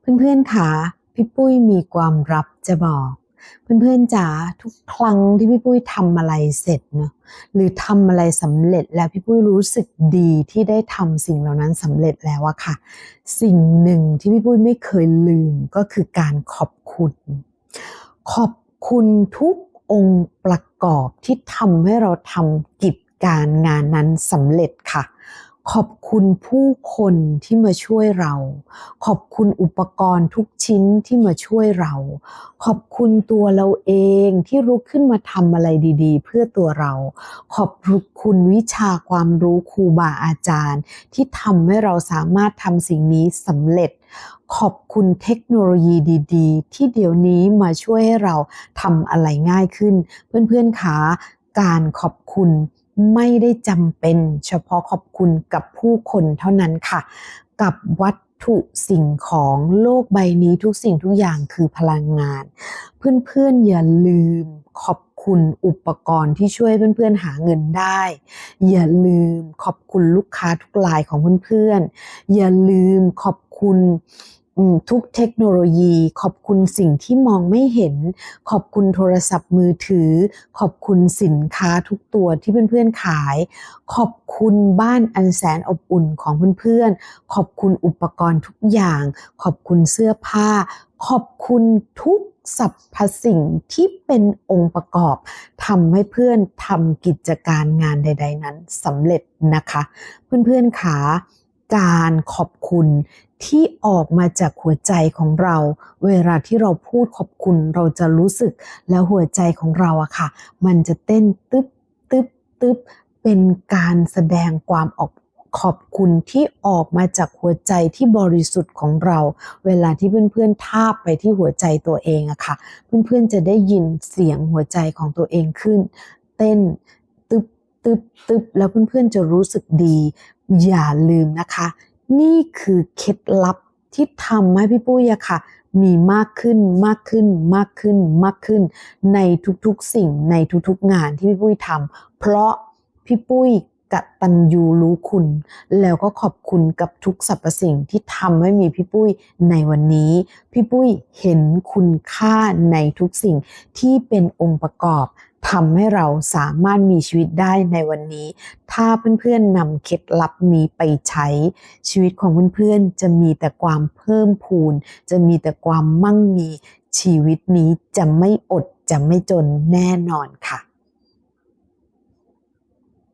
เพื่อนๆคะพี่ปุ้ยมีความลับจะบอก เพื่อนๆจ๋าทุกครั้งที่พี่ปุ้ยทำอะไรเสร็จเนอะหรือทำอะไรสำเร็จแล้วพี่ปุ้ยรู้สึกดีที่ได้ทำสิ่งเหล่านั้นสำเร็จแล้วอะค่ะ สิ่งหนึ่งที่พี่ปุ้ยไม่เคยลืมก็คือการขอบคุณ ขอบคุณทุกองค์ประกอบที่ทำให้เราทำกิจการงานนั้นสำเร็จค่ะ ขอบคุณผู้คนที่มาช่วยเรา ขอบคุณอุปกรณ์ทุกชิ้นที่มาช่วยเรา ขอบคุณตัวเราเองที่ลุกขึ้นมาทำอะไรดีๆ เพื่อตัวเรา ขอบคุณวิชาความรู้ครูบาอาจารย์ ที่ทำให้เราสามารถทำสิ่งนี้สำเร็จ ขอบคุณเทคโนโลยีดีๆ ที่เดี๋ยวนี้มาช่วยให้เราทำอะไรง่ายขึ้น เพื่อนๆคะการขอบคุณ ไม่ได้จำเป็นเฉพาะขอบคุณกับผู้คนเท่านั้นค่ะ กับวัตถุสิ่งของโลกใบนี้ทุกสิ่งทุกอย่างคือพลังงาน เพื่อนๆอย่าลืมขอบคุณอุปกรณ์ที่ช่วยเพื่อนๆหาเงินได้ อย่าลืมขอบคุณลูกค้าทุกรายของเพื่อนๆ อย่าลืมขอบคุณ ทุกเทคโนโลยี ขอบคุณสิ่งที่มองไม่เห็น ขอบคุณโทรศัพท์มือถือ ขอบคุณสินค้าทุกตัวที่เพื่อนๆขาย ขอบคุณบ้านอันแสนอบอุ่นของเพื่อนๆ ขอบคุณอุปกรณ์ทุกอย่าง ขอบคุณเสื้อผ้า ขอบคุณทุกสรรพสิ่งที่เป็นองค์ประกอบทำให้เพื่อนทำกิจการงานใด ๆ นั้นสำเร็จนะคะ เพื่อนๆขา การขอบคุณที่ออกมาจากหัวใจของเรา เวลาที่เราพูดขอบคุณเราจะรู้สึกแล้วหัวใจของเราอะค่ะ มันจะเต้นตึ๊บตึ๊บตึ๊บเป็นการแสดงความออกขอบคุณที่ออกมาจากหัวใจที่บริสุทธิ์ของเรา เวลาที่เพื่อนๆทาบไปที่หัวใจตัวเองอะค่ะ เพื่อนๆจะได้ยินเสียงหัวใจของตัวเองขึ้น เต้น ตึบตึบแล้วเพื่อนๆจะรู้สึกดี อย่าลืมนะคะ นี่คือเคล็ดลับที่ทำให้พี่ปุ้ยอะค่ะ มีมากขึ้นมากขึ้นมากขึ้นมากขึ้น ในทุกๆสิ่งในทุกๆงานที่พี่ปุ้ยทำเพราะพี่ปุ้ยกตัญญูรู้คุณ แล้วก็ขอบคุณกับทุกสรรพสิ่งที่ทำให้มีพี่ปุ้ยในวันนี้ พี่ปุ้ยเห็นคุณค่าในทุกสิ่งที่เป็นองค์ประกอบ ทำให้เราสามารถมีชีวิตได้ในวันนี้ ถ้าเพื่อนๆนำเคล็ดลับนี้ไปใช้ ชีวิตของเพื่อนๆจะมีแต่ความเพิ่มพูน จะมีแต่ความมั่งมีชีวิตนี้จะไม่อดจะไม่จนแน่นอนค่ะ